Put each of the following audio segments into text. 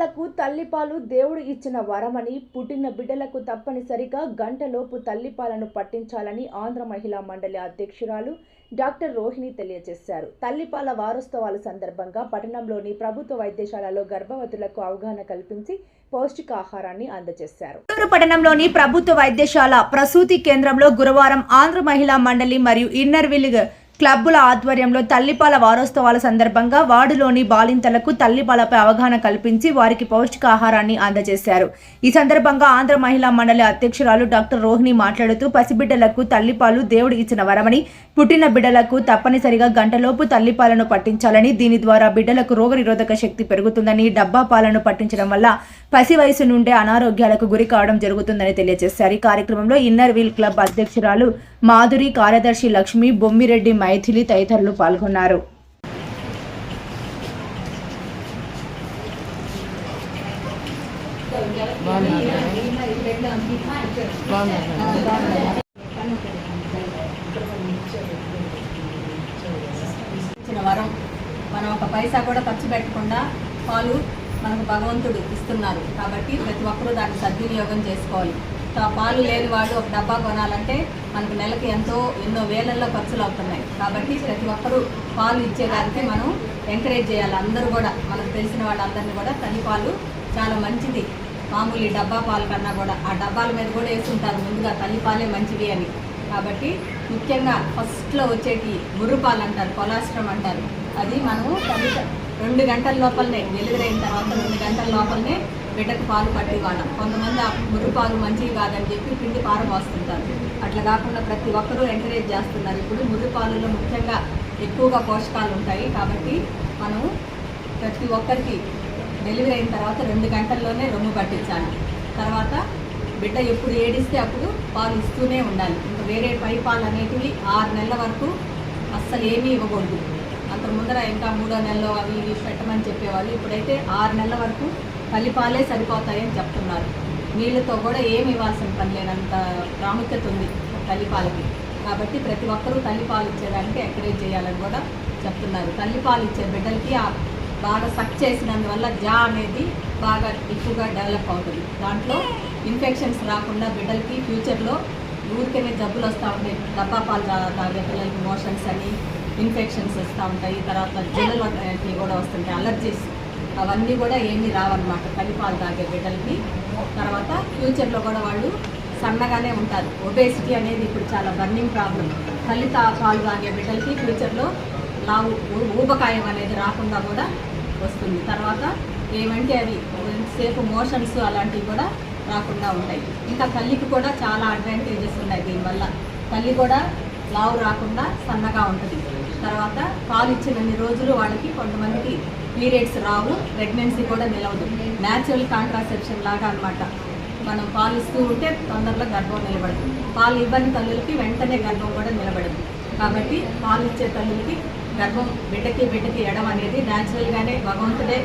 బిడ్డలకు తల్లిపాలు దేవుడు ఇచ్చిన వరమని పుట్టిన బిడ్డలకు తప్పనిసరిగా గంటలోపు తల్లిపాలను పట్టించాలని ఆంధ్ర మహిళా మండలి అధ్యక్షురాలు డాక్టర్ రోహిణి తెలియజేశారు. తల్లిపాల వారోత్సవాల సందర్భంగా పట్టణంలోని ప్రభుత్వ వైద్యశాలలో గర్భవతులకు అవగాహన కల్పించి పౌష్టికాహారాన్ని అందజేశారు. పట్టణంలోని ప్రభుత్వ వైద్యశాల ప్రసూతి కేంద్రంలో గురువారం ఆంధ్ర మహిళా మండలి మరియు ఇన్నర్ విల్లిగ్ క్లబ్బుల ఆధ్వర్యంలో తల్లిపాల వారోత్సవాల సందర్భంగా వార్డులోని బాలింతలకు తల్లిపాలపై అవగాహన కల్పించి వారికి పౌష్టికాహారాన్ని అందజేశారు. ఈ సందర్భంగా ఆంధ్ర మహిళా మండలి అధ్యక్షురాలు డాక్టర్ రోహిణి మాట్లాడుతూ పసిబిడ్డలకు తల్లిపాలు దేవుడు ఇచ్చిన వరమని పుట్టిన బిడ్డలకు తప్పనిసరిగా గంటలోపు తల్లిపాలను పట్టించాలని దీని ద్వారా బిడ్డలకు రోగనిరోధక శక్తి పెరుగుతుందని డబ్బా పాలను పట్టించడం వల్ల పసి వయసు నుండే అనారోగ్యాలకు గురి కావడం జరుగుతుందని తెలియజేశారు. ఈ కార్యక్రమంలో ఇన్నర్ వీల్ క్లబ్ అధ్యక్షురాలు మాధురి కార్యదర్శి లక్ష్మి బొమ్మిరెడ్డి మైథిలి తదితరులు పాల్గొన్నారు. ఇచ్చిన వరం. మనం ఒక పైసా కూడా ఖర్చు పెట్టకుండా పాలు మనకు భగవంతుడు ఇస్తున్నారు. కాబట్టి ప్రతి ఒక్కరూ దాన్ని సద్వినియోగం చేసుకోవాలి. పాలు లేని వాడు ఒక డబ్బా కొనాలంటే మనకు నెలకి ఎంతో ఎన్నో వేలల్లో ఖర్చులు అవుతున్నాయి. కాబట్టి ప్రతి ఒక్కరూ పాలు ఇచ్చేదానికి మనం ఎంకరేజ్ చేయాలి. అందరూ కూడా మనకు తెలిసిన వాళ్ళందరినీ కూడా తల్లి పాలు చాలా మంచిది. మామూలు ఈ డబ్బా పాలు కన్నా కూడా ఆ డబ్బాల మీద కూడా వేస్తుంటారు. ముందుగా తల్లి పాలే మంచివి అని. కాబట్టి ముఖ్యంగా ఫస్ట్లో వచ్చేటి ముర్రు పాలు అంటారు కొలాస్ట్రం అంటారు. అది మనము తల్లి రెండు గంటల లోపలనే వెలుగురైన తర్వాత రెండు గంటల లోపలనే బిడ్డకు పాలు పట్టేవాళ్ళం కొంతమంది ఆ ముర్రు పాలు మంచివి కాదని చెప్పి పిండి పారబోస్తుంటారు అట్లా కాకుండా ప్రతి ఒక్కరూ ఎంకరేజ్ చేస్తున్నారు. ఇప్పుడు ముర్రు పాలలో ముఖ్యంగా ఎక్కువగా పోషకాలు ఉంటాయి. కాబట్టి మనము ప్రతి ఒక్కరికి డెలివరీ అయిన తర్వాత రెండు గంటల్లోనే రొమ్ము పట్టించాలి. తర్వాత బిడ్డ ఎప్పుడు ఏడిస్తే అప్పుడు పాలు ఇస్తూనే ఉండాలి. ఇంకా వేరే పై పాలు అనేటివి ఆరు నెలల వరకు అస్సలు ఏమీ ఇవ్వకూడదు. అంత ముందర ఇంకా మూడో నెలలో అవి ఇవి పెట్టమని చెప్పేవాళ్ళు. ఇప్పుడైతే ఆరు నెలల వరకు తల్లిపాలే సరిపోతాయని చెప్తున్నారు. నీళ్ళతో కూడా ఏమి ఇవ్వాల్సిన పని లేనంత ప్రాముఖ్యత ఉంది తల్లిపాలకి కాబట్టి ప్రతి ఒక్కరూ తల్లిపాలు ఇచ్చేదానికి ఎంకరేజ్ చేయాలని కూడా చెప్తున్నారు. తల్లిపాలు ఇచ్చే బిడ్డలకి బాగా సక్ చేసినందువల్ల జా అనేది బాగా ఎక్కువగా డెవలప్ అవుతుంది. దాంట్లో ఇన్ఫెక్షన్స్ రాకుండా బిడ్డలకి ఫ్యూచర్లో ఊరికనే జబ్బులు వస్తూ ఉంటాయి. డబ్బా పాలు తాగే పిల్లలకి మోషన్స్ అని ఇన్ఫెక్షన్స్ వస్తూ ఉంటాయి. తర్వాత జిల్లలు కూడా వస్తుంటాయి. అలర్జీస్ అవన్నీ కూడా ఏమీ రావన్నమాట. కలిపాలు తాగే బిడ్డలకి. తర్వాత ఫ్యూచర్లో కూడా వాళ్ళు సన్నగానే ఉంటారు. ఒబేసిటీ అనేది ఇప్పుడు చాలా బర్నింగ్ ప్రాబ్లం తల్లి తా- పాలు తాగే బిడ్డలకి ఫ్యూచర్లో లావు ఊబకాయం అనేది రాకుండా కూడా వస్తుంది. తర్వాత ఏమంటే అవి సేపు మోషన్స్ అలాంటివి కూడా రాకుండా ఉంటాయి. ఇంకా తల్లికి కూడా చాలా అడ్వాంటేజెస్ ఉన్నాయి దీనివల్ల. తల్లి కూడా లావు రాకుండా సన్నగా ఉంటుంది. తర్వాత పాలు ఇచ్చినన్ని రోజులు వాళ్ళకి కొంతమందికి పీరియడ్స్ రావు ప్రెగ్నెన్సీ కూడా నిలవదు. న్యాచురల్ కాంట్రాసెప్షన్ లాగా అనమాట మనం పాలు ఇస్తూ ఉంటే తొందరలో గర్భం నిలబడదు. పాలు ఇవ్వని తల్లులకి వెంటనే గర్భం కూడా నిలబడదు. కాబట్టి పాలు ఇచ్చే తల్లులకి గర్భం బిడ్డకి బిడ్డకి ఎడం అనేది న్యాచురల్గానే భగవంతుడే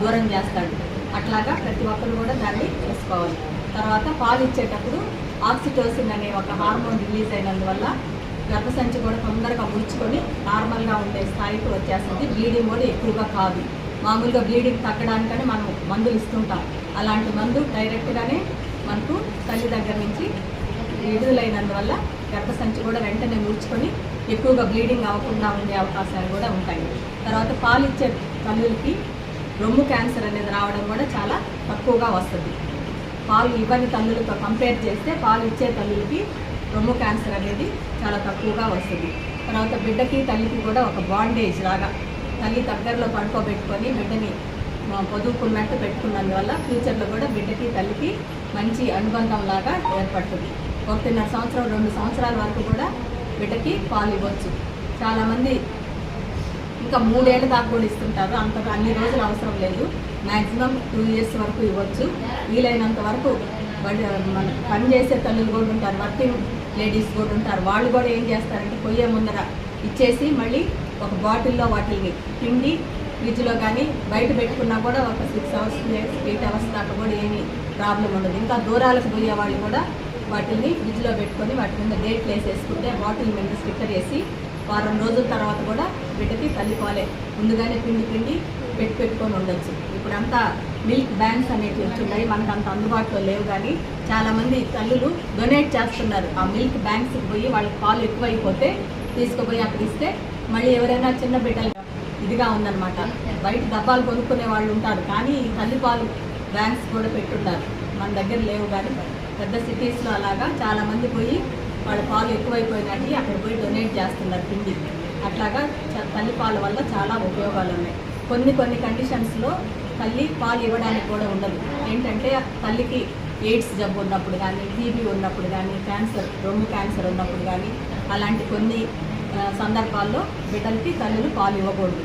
దూరం చేస్తాడు. అట్లాగా ప్రతి ఒక్కరు కూడా దాన్ని చేసుకోవాలి. తర్వాత పాలు ఇచ్చేటప్పుడు ఆక్సిటోసిన్ అనే ఒక హార్మోన్ రిలీజ్ అయినందువల్ల గర్భసంచి కూడా తొందరగా ముడుచుకొని నార్మల్గా ఉండే స్థాయికి వచ్చేస్తుంది. బ్లీడింగ్ కూడా ఎక్కువగా కాదు. మామూలుగా బ్లీడింగ్ తగ్గడానికని మనం మందులు ఇస్తుంటాం. అలాంటి మందు డైరెక్ట్గానే మనకు తల్లి దగ్గర నుంచి విడుదలైనందువల్ల గర్భసంచి కూడా వెంటనే ముడుచుకొని ఎక్కువగా బ్లీడింగ్ అవ్వకుండా ఉండే అవకాశాలు కూడా ఉంటాయి. తర్వాత పాలిచ్చే తల్లులకి రొమ్ము క్యాన్సర్ అనేది రావడం కూడా చాలా తక్కువగా వస్తుంది. పాలు ఇవ్వని తల్లులతో కంపేర్ చేస్తే పాలు ఇచ్చే తల్లులకి రొమ్ము క్యాన్సర్ అనేది చాలా తక్కువగా వస్తుంది. తర్వాత బిడ్డకి తల్లికి కూడా ఒక బాండేజ్ లాగా తల్లి దగ్గరలో పడుకోబెట్టుకొని బిడ్డని పొదుపుకున్నట్టు పెట్టుకున్నందువల్ల ఫ్యూచర్లో కూడా బిడ్డకి తల్లికి మంచి అనుబంధం లాగా ఏర్పడుతుంది. ఒకటిన్నర సంవత్సరం రెండు సంవత్సరాల వరకు కూడా బిడ్డకి పాలు ఇవ్వచ్చు. చాలామంది ఇంకా మూడేళ్ళ దాకా కూడా ఇస్తుంటారు. అంత అన్ని రోజులు అవసరం లేదు. మ్యాక్సిమం టూ ఇయర్స్ వరకు ఇవ్వచ్చు. వీలైనంత వరకు మన పని చేసే తల్లులు కూడా ఉంటారు. వర్కింగ్ లేడీస్ కూడా ఉంటారు. వాళ్ళు కూడా ఏం చేస్తారంటే పొయ్యే ముందర ఇచ్చేసి మళ్ళీ ఒక బాటిల్లో వాటిని పిండి ఫ్రిడ్జ్లో కానీ బయట పెట్టుకున్నా కూడా ఒక సిక్స్ అవర్స్ ఎయిట్ అవర్స్ దాకా కూడా ఏమీ ప్రాబ్లం ఉండదు. ఇంకా దూరాలకు పోయే వాళ్ళు కూడా వాటిని ఫ్రిడ్జ్లో పెట్టుకొని వాటి మీద డేట్లు వేసేసుకుంటే బాటిల్ మీద స్టిక్కర్ వేసి వారం రోజుల తర్వాత కూడా బిడ్డకి తల్లిపాలే ముందుగానే పిండి పిండి పెట్టి పెట్టుకొని ఉండొచ్చు. ఇప్పుడంతా మిల్క్ బ్యాంక్స్ అనేవి వచ్చున్నాయి మనకు అంత అందుబాటులో లేవు కానీ చాలామంది తల్లులు డొనేట్ చేస్తున్నారు. ఆ మిల్క్ బ్యాంక్స్కి పోయి వాళ్ళకి పాలు ఎక్కువైపోతే తీసుకుపోయి అక్కడ ఇస్తే మళ్ళీ ఎవరైనా చిన్న బిడ్డలు ఇదిగా ఉందన్నమాట. బయట డబ్బాలు కొనుక్కునే వాళ్ళు ఉంటారు. కానీ ఈ తల్లిపాలు బ్యాంక్స్ కూడా పెట్టున్నారు. మన దగ్గర లేవు కానీ పెద్ద సిటీస్లో అలాగా చాలామంది పోయి వాళ్ళ పాలు ఎక్కువైపోయినట్టు అక్కడ పోయి డొనేట్ చేస్తున్నారు పిండి. అట్లాగా చ- తల్లిపాల వల్ల చాలా ఉపయోగాలు ఉన్నాయి. కొన్ని కొన్ని కండిషన్స్లో తల్లి పాలు ఇవ్వడానికి కూడా ఉండదు. ఏంటంటే తల్లికి ఎయిడ్స్ జబ్బు ఉన్నప్పుడు కానీ టీబీ ఉన్నప్పుడు కానీ క్యాన్సర్ రొమ్ము క్యాన్సర్ ఉన్నప్పుడు కానీ అలాంటి కొన్ని సందర్భాల్లో బిడ్డలకి తల్లులు పాలు ఇవ్వకూడదు.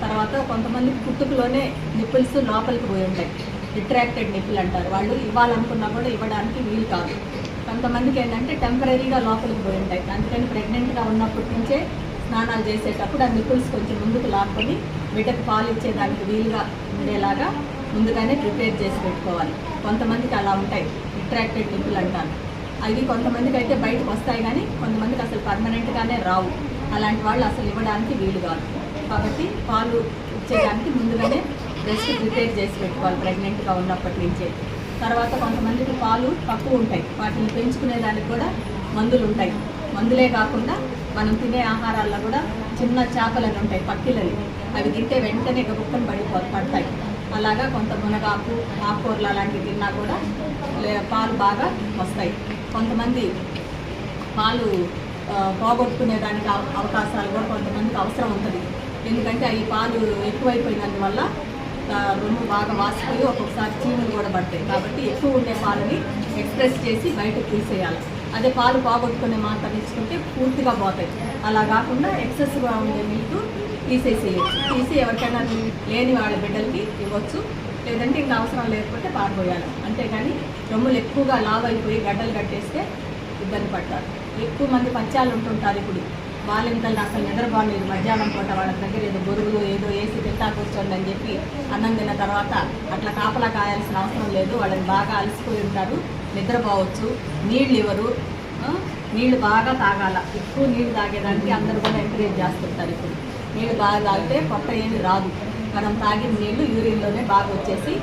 తర్వాత కొంతమంది పుట్టుకలోనే నిప్పుల్స్ లోపలికి పోయి ఉంటాయి. రిట్రాక్టెడ్ నిప్పులు అంటారు. వాళ్ళు ఇవ్వాలనుకున్నా కూడా ఇవ్వడానికి వీలు కాదు. కొంతమందికి ఏంటంటే టెంపరీగా లోపలికి పోయి ఉంటాయి. అందుకని ప్రెగ్నెంట్గా ఉన్నప్పటి నుంచే స్నానాలు చేసేటప్పుడు ఆ నిప్పుల్స్ కొంచెం ముందుకు లాక్కొని బిడ్డకు పాలు ఇచ్చేదానికి వీలుగా ఉండేలాగా ముందుగానే ప్రిపేర్ చేసి పెట్టుకోవాలి. కొంతమందికి అలా ఉంటాయి. రిట్రాక్టెడ్ నిప్పులు అంటారు అవి కొంతమందికి అయితే బయటకు వస్తాయి కానీ కొంతమందికి అసలు పర్మనెంట్గానే రావు. అలాంటి వాళ్ళు అసలు ఇవ్వడానికి వీలు కాదు. కాబట్టి పాలు ఇచ్చేదానికి ముందుగానే బ్రెస్ట్ ప్రిపేర్ చేసి పెట్టుకోవాలి ప్రెగ్నెంట్గా ఉన్నప్పటి నుంచే. తర్వాత కొంతమందికి పాలు తక్కువ ఉంటాయి. వాటిని పెంచుకునే దానికి కూడా మందులు ఉంటాయి. మందులే కాకుండా మనం తినే ఆహారాల్లో కూడా చిన్న చేపలని ఉంటాయి పక్కిలని అవి తింటే వెంటనే గబుక్కని పడిపో పడతాయి. అలాగా కొంత మునగాకు ఆకుకూరలు అలాంటివి తిన్నా కూడా పాలు బాగా వస్తాయి. కొంతమంది పాలు పోగొట్టుకునే దానికి అవ- అవకాశాలు కూడా కొంతమందికి అవసరం ఉంటుంది. ఎందుకంటే అవి పాలు ఎక్కువైపోయినందువల్ల రొమ్ము బాగా వాసిపోయి ఒక్కొక్కసారి చీమలు కూడా పడతాయి. కాబట్టి ఎక్కువ ఉండే పాలని ఎక్స్ప్రెస్ చేసి బయటకు తీసేయాలి. అదే పాలు పోగొట్టుకునే మాత్రం ఇచ్చుకుంటే పూర్తిగా పోతాయి. అలా కాకుండా ఎక్సెస్గా ఉండే మిల్క్ తీసేసేయచ్చు. తీసి ఎవరికైనా లేని వాళ్ళ బిడ్డలకి ఇవ్వచ్చు. లేదంటే ఇంకా అవసరం లేకపోతే పారిపోయాలి అంతేగాని రొమ్ములు ఎక్కువగా లావ్ అయిపోయి గడ్డలు కట్టేస్తే ఇబ్బంది పడతారు. ఎక్కువ మంది పచ్చాలు ఉంటుంటారు ఇప్పుడు. బాలింతలు అసలు నిద్రపోలేదు మధ్యాహ్నం పూట వాళ్ళ దగ్గర ఏదో బొరుగులు ఏదో వేసి తింటా కూర్చోండి అని చెప్పి అన్నం తిన్న తర్వాత అట్లా కాపలా కాయాల్సిన అవసరం లేదు. వాళ్ళని బాగా అలసిపోయి ఉంటారు. నిద్రపోవచ్చు నీళ్ళు ఇవ్వరు. నీళ్ళు బాగా తాగాల. ఎక్కువ నీళ్ళు తాగేదానికి అందరూ కూడా ఎంకరేజ్ చేస్తుంటారు ఇప్పుడు. నీళ్ళు బాగా తాగితే కొత్త ఏమి రాదు. మనం తాగిన నీళ్ళు యూరిన్లోనే బాగా వచ్చేసి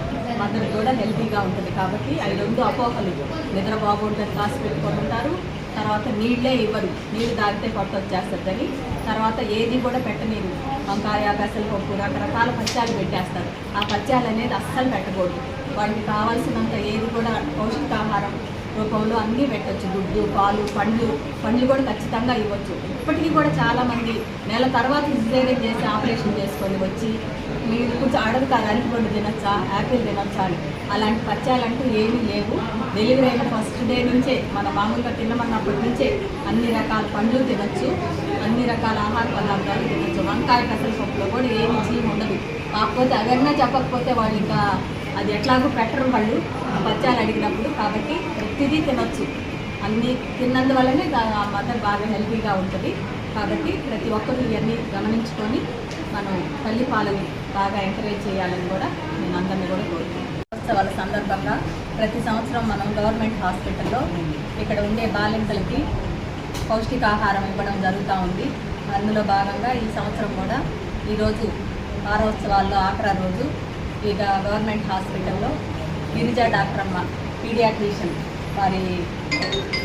మదర్ కూడా హెల్తీగా ఉంటుంది. కాబట్టి అవి రెండు అపోహలు. నిద్ర బాగుంటుంది కాసి పెట్టుకుంటుంటారు తర్వాత నీళ్ళే ఇవ్వరు. నీళ్ళు తాగితే కొత్త వచ్చేస్తుందని తర్వాత ఏది కూడా పెట్టనీరు వంకాయ పెసరపప్పు రకరకాల పచ్చాలు పెట్టేస్తారు. ఆ పచ్చాలు అనేది అస్సలు పెట్టకూడదు. వాటికి కావాల్సినంత ఏది కూడా పౌష్టికాహారం రూపంలో అన్నీ పెట్టచ్చు. గుడ్డు పాలు పండ్లు. పండ్లు కూడా ఖచ్చితంగా ఇవ్వచ్చు. ఇప్పటికీ కూడా చాలామంది నెల తర్వాత సిజేరియన్ చేసి ఆపరేషన్ చేసుకొని వచ్చి మీరు కొంచెం అడుగుతారు అరటిపండు తినొచ్చా? యాపిల్ తినొచ్చా? అని. అలాంటి పచ్చాలంటూ ఏమీ లేవు. డెలివరీ అయిన ఫస్ట్ డే నుంచే మన మామూలుగా తినమన్నప్పటి నుంచే అన్ని రకాల పండ్లు తినచ్చు. అన్ని రకాల ఆహార పదార్థాలు తినచ్చు. వంకాయ పెసరపప్పులో కూడా ఏమి చీమ ఉండదు. కాకపోతే అవన్నీ చెప్పకపోతే వాళ్ళు ఇంకా అది ఎట్లాగో పెట్టరు వాళ్ళు. పచ్చాలు అడిగినప్పుడు కాబట్టి ప్రతిదీ తినొచ్చు. అన్నీ తిన్నందువల్లనే దా- మదర్ బాగా హెల్తీగా ఉంటుంది. కాబట్టి ప్రతి ఒక్కరు ఇవన్నీ గమనించుకొని మనం తల్లి పాలని బాగా ఎంకరేజ్ చేయాలని కూడా నేను అందరినీ కూడా కోరుతున్నాను ఉత్సవాల సందర్భంగా ప్రతి సంవత్సరం మనం గవర్నమెంట్ హాస్పిటల్లో ఇక్కడ ఉండే బాలింతలకి పౌష్టికాహారం ఇవ్వడం జరుగుతూ ఉంది. అందులో భాగంగా ఈ సంవత్సరం కూడా ఈరోజు వారోత్సవాల్లో ఆఖరా రోజు ఇక గవర్నమెంట్ హాస్పిటల్లో గిరిజా డాక్టర్ అమ్మ పీడియాట్రిషియన్ వారి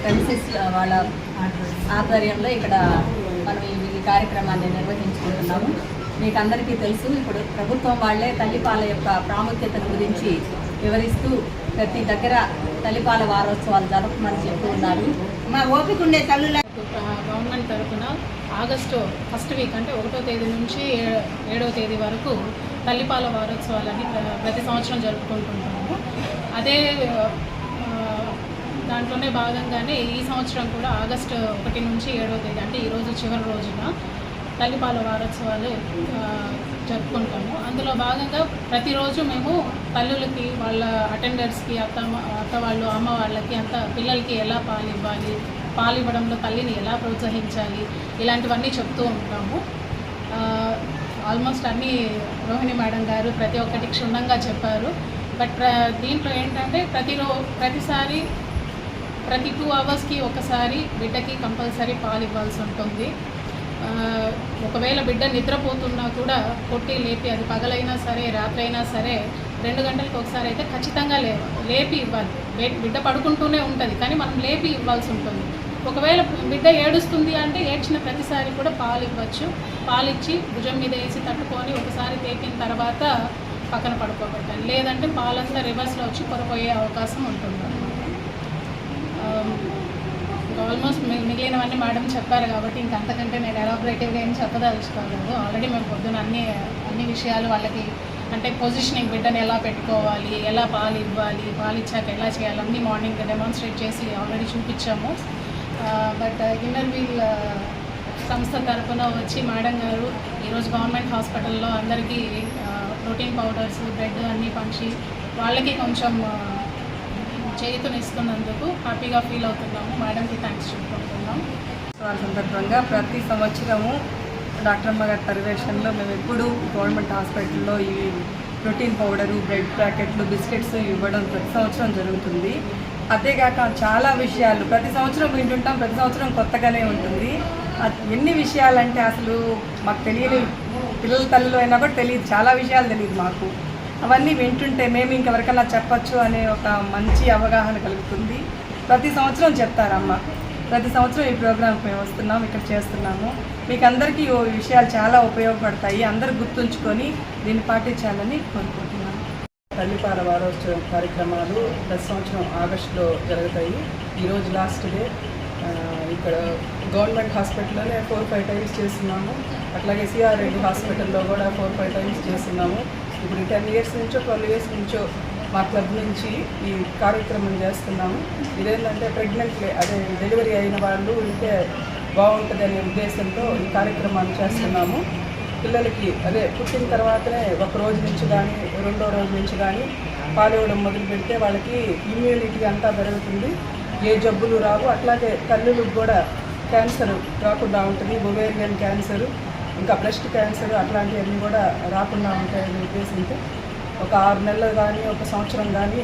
ప్రెమిసెస్ వాళ్ళ ఆధ్వర్యంలో ఇక్కడ మనం ఈ కార్యక్రమాన్ని నిర్వహించుకుంటున్నాము. మీకు అందరికీ తెలుసు ఇప్పుడు ప్రభుత్వం వాళ్ళే తల్లిపాల యొక్క ప్రాముఖ్యతను గురించి వివరిస్తూ ప్రతి దగ్గర తల్లిపాల వారోత్సవాలు జరపమని చెప్తూ ఉన్నారు. మా ఓపిక ఉండే తల్లుల గవర్నమెంట్ తరఫున ఆగస్టు ఫస్ట్ వీక్ అంటే ఒకటో తేదీ నుంచి ఏ- తేదీ వరకు తల్లిపాల వారోత్సవాలని ప్రతి సంవత్సరం జరుపుకుంటుంటాము. అదే దాంట్లోనే భాగంగానే ఈ సంవత్సరం కూడా ఆగస్టు ఒకటి నుంచి ఏడవ తేదీ అంటే ఈరోజు చివరి రోజున తల్లిపాల వారోత్సవాలు జరుపుకుంటాము. అందులో భాగంగా ప్రతిరోజు మేము తల్లులకి వాళ్ళ అటెండర్స్కి అత్త అత్త వాళ్ళు అమ్మ వాళ్ళకి అంత పిల్లలకి ఎలా పాలు ఇవ్వాలి పాలు ఇవ్వడంలో తల్లిని ఎలా ప్రోత్సహించాలి ఇలాంటివన్నీ చెప్తూ ఉంటాము. ఆల్మోస్ట్ అన్నీ రోహిణి మేడం గారు ప్రతి ఒక్కటి క్షుణ్ణంగా చెప్పారు. బట్ ప్ర దీంట్లో ఏంటంటే ప్రతిరో ప్రతిసారి ప్రతి టూ అవర్స్కి ఒకసారి బిడ్డకి కంపల్సరీ పాలు ఇవ్వాల్సి ఉంటుంది. ఒకవేళ బిడ్డ నిద్రపోతున్నా కూడా కొట్టి లేపి అది పగలైనా సరే రాత్రైనా సరే రెండు గంటలకు ఒకసారి అయితే ఖచ్చితంగా లేవ లేపి ఇవ్వాలి. బిడ్డ పడుకుంటూనే ఉంటుంది కానీ మనం లేపి ఇవ్వాల్సి ఉంటుంది. ఒకవేళ బిడ్డ ఏడుస్తుంది అంటే ఏడ్చిన ప్రతిసారి కూడా పాలు ఇవ్వచ్చు. పాలు ఇచ్చి భుజం మీద వేసి తట్టుకొని ఒకసారి తేపిన తర్వాత పక్కన పడుకోబెట్టాలి. లేదంటే పాలంతా రివర్స్లో వచ్చి పొరపోయే అవకాశం ఉంటుంది. ఆల్మోస్ట్ మిగిలినవన్నీ మేడం చెప్పారు కాబట్టి ఇంక అంతకంటే నేను ఎలాబరేటివ్గా ఏం చెప్పదలుచుకోలేదు ఆల్రెడీ మేము పొద్దున అన్ని అన్ని విషయాలు వాళ్ళకి అంటే పొజిషనింగ్ బిడ్డని ఎలా పెట్టుకోవాలి ఎలా పాలు ఇవ్వాలి పాలు ఇచ్చాక ఎలా చేయాలి అన్నీ మార్నింగ్ డెమాన్స్ట్రేట్ చేసి ఆల్రెడీ చూపించాము. బట్ ఇన్నర్ వీల్ సంస్థ తరఫున వచ్చి మేడం గారు ఈరోజు గవర్నమెంట్ హాస్పిటల్లో అందరికీ ప్రోటీన్ పౌడర్స్ బ్రెడ్ అన్నీ పంచి వాళ్ళకి కొంచెం చేతులు ఇస్తున్నందుకు హ్యాపీగా ఫీల్ అవుతున్నాము. మేడంకి థ్యాంక్స్ చెప్పుకుంటున్నాం. ఉత్సవాల సందర్భంగా ప్రతి సంవత్సరము డాక్టర్ అమ్మ గారి పర్యవేక్షణలో మేము ఎప్పుడూ గవర్నమెంట్ హాస్పిటల్లో ఈ ప్రోటీన్ పౌడరు బ్రెడ్ ప్యాకెట్లు బిస్కెట్స్ ఇవ్వడం ప్రతి సంవత్సరం జరుగుతుంది. అంతేగాక చాలా విషయాలు ప్రతి సంవత్సరం వింటుంటాం ప్రతి సంవత్సరం కొత్తగానే ఉంటుంది. ఎన్ని విషయాలంటే అసలు మాకు తెలియని పిల్లల తల్లిలో అయినా కూడా తెలియదు చాలా విషయాలు తెలియదు మాకు. అవన్నీ వింటుంటే మేము ఇంకెవరికైనా చెప్పచ్చు అనే ఒక మంచి అవగాహన కలుగుతుంది. ప్రతి సంవత్సరం చెప్తారమ్మ. ప్రతి సంవత్సరం ఈ ప్రోగ్రామ్కి మేము వస్తున్నాం ఇక్కడ చేస్తున్నాము. మీకు అందరికీ ఈ విషయాలు చాలా ఉపయోగపడతాయి. అందరూ గుర్తుంచుకొని దీన్ని పాటించాలని కోరుకుంటున్నాను. తల్లిపాల వారోత్సవం కార్యక్రమాలు ప్రతి సంవత్సరం ఆగస్టులో జరుగుతాయి. ఈరోజు లాస్ట్ డే ఇక్కడ గవర్నమెంట్ హాస్పిటల్లోనే ఫోర్ ఫైవ్ టైమ్స్ చేస్తున్నాము. అట్లాగే సిఆర్ రెడ్డి హాస్పిటల్లో కూడా ఫోర్ ఫైవ్ టైమ్స్ చేస్తున్నాము. ఇప్పుడు టెన్ ఇయర్స్ నుంచో ట్వెల్వ్ ఇయర్స్ నుంచో మా క్లబ్ నుంచి ఈ కార్యక్రమం చేస్తున్నాము. ఇదేంటంటే ప్రెగ్నెంట్ అదే డెలివరీ అయిన వాళ్ళు ఉంటే బాగుంటుంది అనే ఉద్దేశంతో ఈ కార్యక్రమాన్ని చేస్తున్నాము. పిల్లలకి అదే పుట్టిన తర్వాతనే ఒక రోజు నుంచి కానీ రెండో రోజు నుంచి కానీ పాలివ్వడం మొదలు పెడితే వాళ్ళకి ఇమ్యూనిటీ అంతా పెరుగుతుంది. ఏ జబ్బులు రావు. అట్లాగే తల్లులకు కూడా క్యాన్సర్ రాకుండా ఉంటుంది. ఒవేరియన్ క్యాన్సర్ ఇంకా బ్రెస్ట్ క్యాన్సర్ అట్లాంటివన్నీ కూడా రాకుండా ఉంటాయని ఉద్దేశంతో ఒక ఆరు నెలలు కానీ ఒక సంవత్సరం కానీ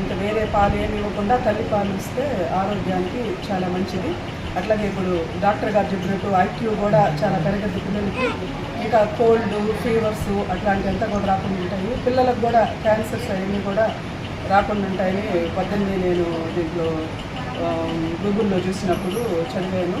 ఇంకా వేరే పాలు ఏమి ఇవ్వకుండా తల్లి పాలు ఇస్తే ఆరోగ్యానికి చాలా మంచిది. అట్లాగే ఇప్పుడు డాక్టర్ గారు చెప్పినట్టు ఐక్యూ కూడా చాలా పెరగద్దు పిల్లలకి. ఇంకా కోల్డ్ ఫీవర్స్ అట్లాంటివంతా కూడా రాకుండా ఉంటాయి. పిల్లలకు కూడా క్యాన్సర్స్ అవన్నీ కూడా రాకుండా ఉంటాయని పద్దెనిమిది నేను దీంట్లో గూగుల్లో చూసినప్పుడు చదివాను.